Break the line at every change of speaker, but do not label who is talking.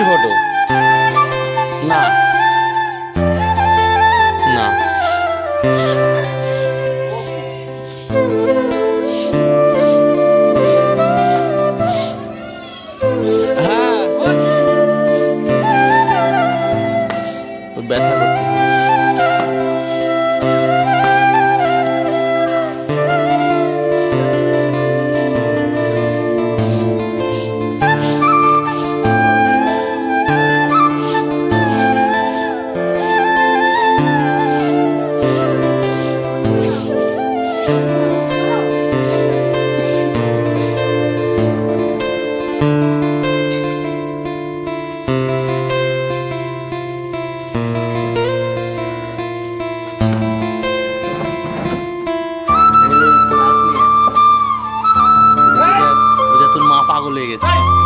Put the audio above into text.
মুরগির ফটো না। না। হ্যাঁ, ব্যথা করতে গেছে